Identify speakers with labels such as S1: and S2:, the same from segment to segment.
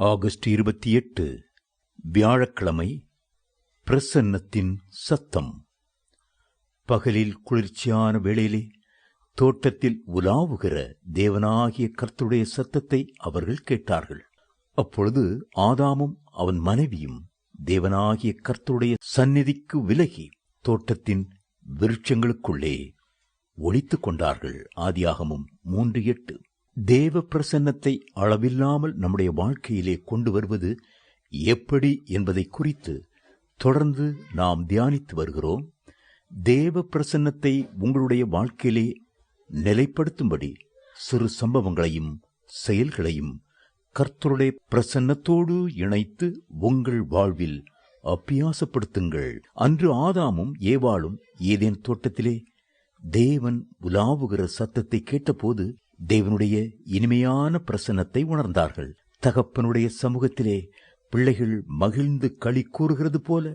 S1: August இருபத்தி எட்டு வியாழக்கிழமை பிரசன்னத்தின் சத்தம். பகலில் குளிர்ச்சியான வேளையிலே தோட்டத்தில் உலாவுகிற தேவனாகிய கர்த்தருடைய சத்தத்தை அவர்கள் கேட்டார்கள். அப்பொழுது ஆதாமும் அவன் மனைவியும் தேவனாகிய கர்த்தருடைய சந்நிதிக்கு விலகி தோட்டத்தின் விருட்சங்களுக்குள்ளே ஒளித்துக் கொண்டார்கள். ஆதியாகமும் மூன்று எட்டு. தேவ பிரசன்னத்தை அளவில்லாமல் நம்முடைய வாழ்க்கையிலே கொண்டு வருவது எப்படி என்பதை குறித்து தொடர்ந்து நாம் தியானித்து வருகிறோம். தேவ பிரசன்னத்தை உங்களுடைய வாழ்க்கையிலே நிலைப்படுத்தும்படி சிறு சம்பவங்களையும் செயல்களையும் கர்த்தருடைய பிரசன்னத்தோடு இணைத்து உங்கள் வாழ்வில் அப்பியாசப்படுத்துங்கள் அன்று ஆதாமும் ஏவாளும் ஏதேன் தோட்டத்திலே தேவன் உலாவுகிற சத்தத்தை கேட்டபோது தேவனுடைய இனிமையான பிரசன்னத்தை உணர்ந்தார்கள். தகப்பனுடைய சமூகத்திலே பிள்ளைகள் மகிழ்ந்து களி கூறுகிறது போல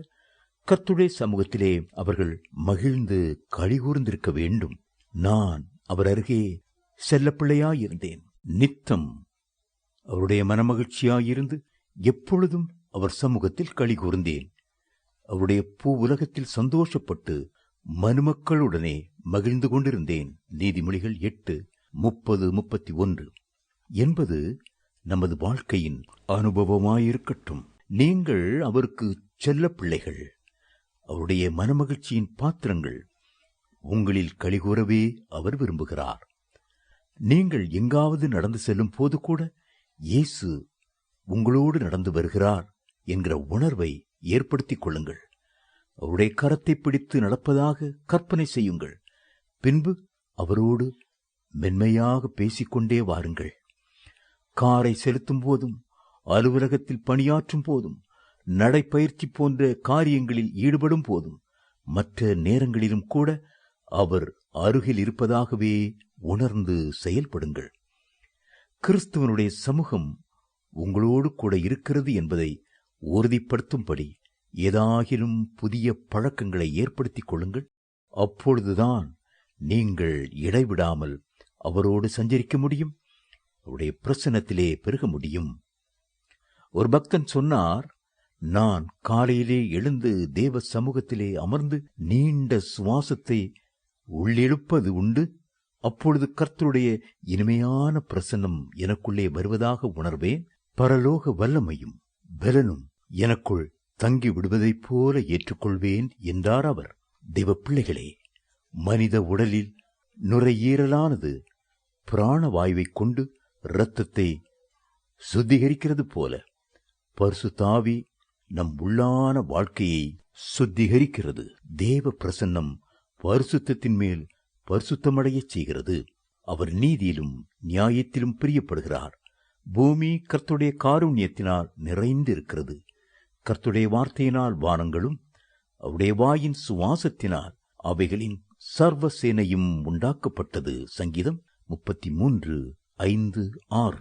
S1: கர்த்துடைய சமூகத்திலே அவர்கள் மகிழ்ந்து களி கூர்ந்திருக்க வேண்டும். நான் அவர் அருகே செல்லப்பிள்ளையாயிருந்தேன் நித்தம் அவருடைய மனமகிழ்ச்சியாயிருந்து எப்பொழுதும் அவர் சமூகத்தில் களி கூர்ந்தேன். அவருடைய பூ உலகத்தில் சந்தோஷப்பட்டு மனுமக்களுடனே மகிழ்ந்து கொண்டிருந்தேன். நீதிமொழிகள் எட்டு முப்பது முப்பத்தி ஒன்று. என்பது நமது வாழ்க்கையின் அனுபவமாயிருக்கட்டும். நீங்கள் அவருக்கு செல்ல பிள்ளைகள். அவருடைய மனமகிழ்ச்சியின் பாத்திரங்கள் உங்களில் கழிகூறவே அவர் விரும்புகிறார். நீங்கள் எங்காவது நடந்து செல்லும் போது கூட இயேசு உங்களோடு நடந்து வருகிறார் என்கிற உணர்வை ஏற்படுத்திக் கொள்ளுங்கள். அவருடைய கரத்தை பிடித்து நடப்பதாக கற்பனை செய்யுங்கள். பின்பு அவரோடு மென்மையாக பேசிக்கொண்டே வாருங்கள். காரை செலுத்தும் போதும் அலுவலகத்தில் பணியாற்றும் போதும் நடைப்பயிற்சி போன்ற காரியங்களில் ஈடுபடும் போதும் மற்ற நேரங்களிலும் கூட அவர் அருகில் இருப்பதாகவே உணர்ந்து செயல்படுங்கள். கிறிஸ்துவனுடைய சமூகம் உங்களோடு கூட இருக்கிறது என்பதை உறுதிப்படுத்தும்படி ஏதாகிலும் புதிய பழக்கங்களை ஏற்படுத்திக் கொள்ளுங்கள். அப்பொழுதுதான் நீங்கள் இடைவிடாமல் அவரோடு சஞ்சரிக்க முடியும்? அவருடைய பிரசனத்திலே பெருக முடியும். ஒரு பக்தன் சொன்னார் நான் காலையிலே எழுந்து தேவ சமூகத்திலே அமர்ந்து நீண்ட சுவாசத்தை உள்ளெழுப்பது உண்டு. அப்பொழுது கர்த்தருடைய இனிமையான பிரசன்னம் எனக்குள்ளே வருவதாக உணர்வேன். பரலோக வல்லமையும் பலனும் எனக்குள் தங்கி விடுவதைப் போல ஏற்றுக்கொள்வேன் என்றார் அவர். தெய்வ பிள்ளைகளே மனித உடலில் நுரையீரலானது பிராணவாயுவைக் கொண்டு இரத்தத்தை சுத்திகரிக்கிறது போல பரிசுத்தாவி நம் உள்ளான வாழ்க்கையை சுத்திகரிக்கிறது. தேவ பிரசன்னம் பரிசுத்தத்தின் மேல் பரிசுத்தமடையச் செய்கிறது. அவர் நீதியிலும் நியாயத்திலும் பிரியப்படுகிறார். பூமி கர்த்துடைய காருண்யத்தினால் நிறைந்திருக்கிறது. கர்த்துடைய வார்த்தையினால் வானங்களும் அவருடைய வாயின் சுவாசத்தினால் அவைகளின் சர்வ சேனையும் உண்டாக்கப்பட்டது. சங்கீதம் முப்பத்தி மூன்று ஐந்து ஆறு.